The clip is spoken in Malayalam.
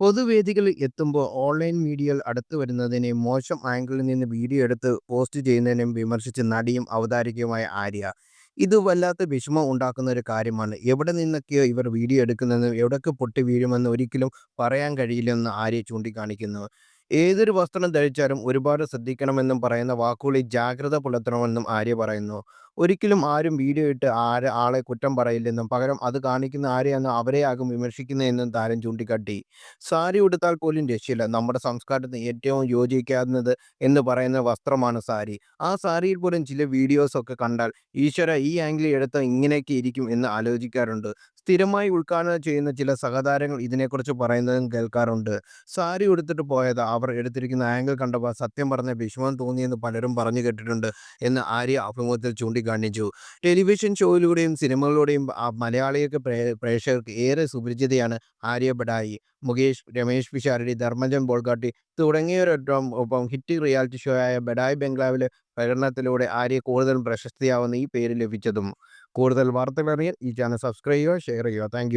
പൊതുവേദികളിൽ എത്തുമ്പോൾ ഓൺലൈൻ മീഡിയയിൽ അടുത്തു വരുന്നതിനെയും മോശം ആംഗിളിൽ നിന്ന് വീഡിയോ എടുത്ത് പോസ്റ്റ് ചെയ്യുന്നതിനെയും വിമർശിച്ച് നടിയും അവതാരികയുമായ ആര്യ. ഇത് വല്ലാത്ത വിഷമം ഉണ്ടാക്കുന്ന ഒരു കാര്യമാണ്. എവിടെ നിന്നൊക്കെയോ ഇവർ വീഡിയോ എടുക്കുന്നതെന്നും എവിടൊക്കെ പൊട്ടി വീഴുമെന്ന് ഒരിക്കലും പറയാൻ കഴിയില്ലെന്ന് ആര്യ ചൂണ്ടിക്കാണിക്കുന്നു. ഏതൊരു വസ്ത്രം ധരിച്ചാലും ഒരുപാട് ശ്രദ്ധിക്കണമെന്നും പറയുന്ന വാക്കുകളിൽ ജാഗ്രത പുലർത്തണമെന്നും ആര്യ പറയുന്നു. ഒരിക്കലും ആരും വീഡിയോ ഇട്ട് ആര് ആളെ കുറ്റം പറയില്ലെന്നും പകരം അത് കാണിക്കുന്ന ആരെയാണോ അവരെയാകും വിമർശിക്കുന്നതെന്നും താരം ചൂണ്ടിക്കാട്ടി. സാരി ഉടുത്താൽ പോലും രക്ഷയില്ല. നമ്മുടെ സംസ്കാരത്തിന് ഏറ്റവും യോജിക്കാവുന്നത് എന്ന് പറയുന്ന വസ്ത്രമാണ് സാരി. ആ സാരിയിൽ പോലും ചില വീഡിയോസ് ഒക്കെ കണ്ടാൽ ഈശ്വര ഈ ആംഗിളിൽ എടുത്ത ഇങ്ങനെയൊക്കെ ഇരിക്കും എന്ന് ആലോചിക്കാറുണ്ട്. സ്ഥിരമായി ഉദ്ഘാടനം ചെയ്യുന്ന ചില സഹതാരങ്ങൾ ഇതിനെക്കുറിച്ച് പറയുന്നതും കേൾക്കാറുണ്ട്. സാരി ഉടുത്തിട്ട് പോയത് അവർ എടുത്തിരിക്കുന്ന ആംഗിൾ കണ്ടപ്പോൾ സത്യം പറഞ്ഞ വിഷമം തോന്നിയെന്ന് പലരും പറഞ്ഞു കേട്ടിട്ടുണ്ട് എന്ന് ആര്യ അഭിമുഖത്തിൽ ചൂണ്ടിക്കാണിച്ചു ടെലിവിഷൻ ഷോയിലൂടെയും സിനിമകളിലൂടെയും മലയാളികൾക്ക് പ്രേക്ഷകർക്ക് ഏറെ സുപരിചിതയാണ് ആര്യ ബഡായി മുകേഷ് രമേഷ് പിഷാരടി ധർമ്മജൻ ബോൾഗാട്ടി തുടങ്ങിയവരൊപ്പം ഒപ്പം ഹിറ്റ് റിയാലിറ്റി ഷോ ആയ ബഡായ് ബംഗ്ലാവിലെ പ്രകടനത്തിലൂടെ ആര്യ കൂടുതൽ പ്രശസ്തിയാവുന്ന ഈ പേര് ലഭിച്ചതും. കൂടുതൽ വാർത്തകൾ അറിയാൻ ഈ ചാനൽ സബ്സ്ക്രൈബ് ചെയ്യുക ഷെയർ ചെയ്യുക. താങ്ക്